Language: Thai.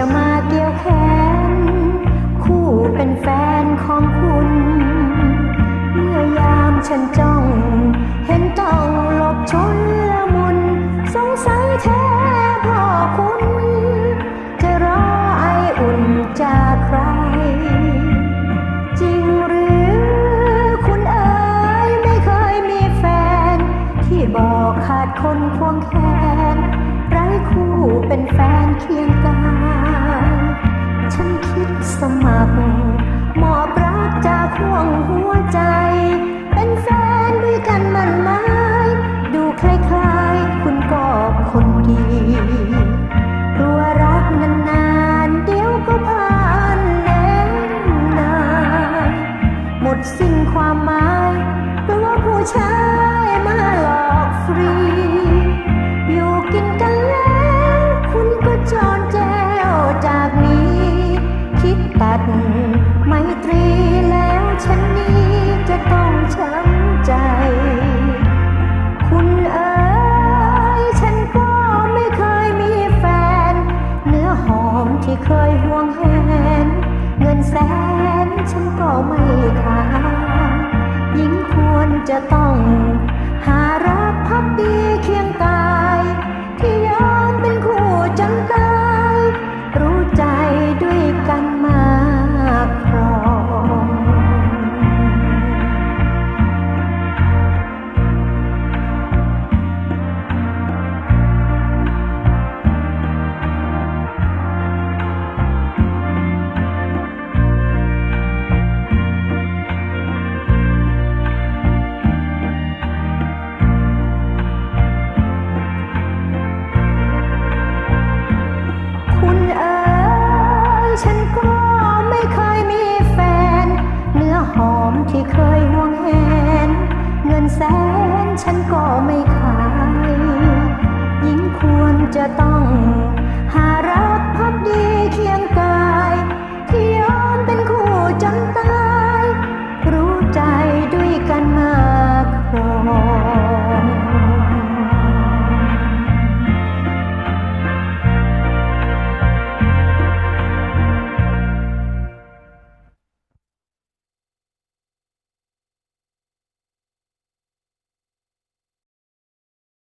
จะมาเกี่ยวแขน คู่เป็นแฟนของคุณ เมื่อยามฉันจ้อง เห็นต้องหลบชนละมุน สงสัยแท้พ่อคุณ จะรอไออุ่นจากใคร จริงหรือคุณเอ๋ยไม่เคยมีแฟน ที่บอกขาดคนควงแขน ไร้คู่เป็นแฟนเคียงกายฉัน สมัครมอบรักจากห่วงหัวใจ เป็นแฟนด้วยกันมันไหมดูคล้ายๆ คุณก็คนดีรัวรักนานๆ เดี๋ยวก็ผ่านแน่นานหมดสิ้นความหมายเพราะว่าผู้ชาย แสนฉันก็ไม่ขาดยิ่งควรจะต้อง ฉันก็ไม่เคยมีแฟน เนื้อหอมที่เคย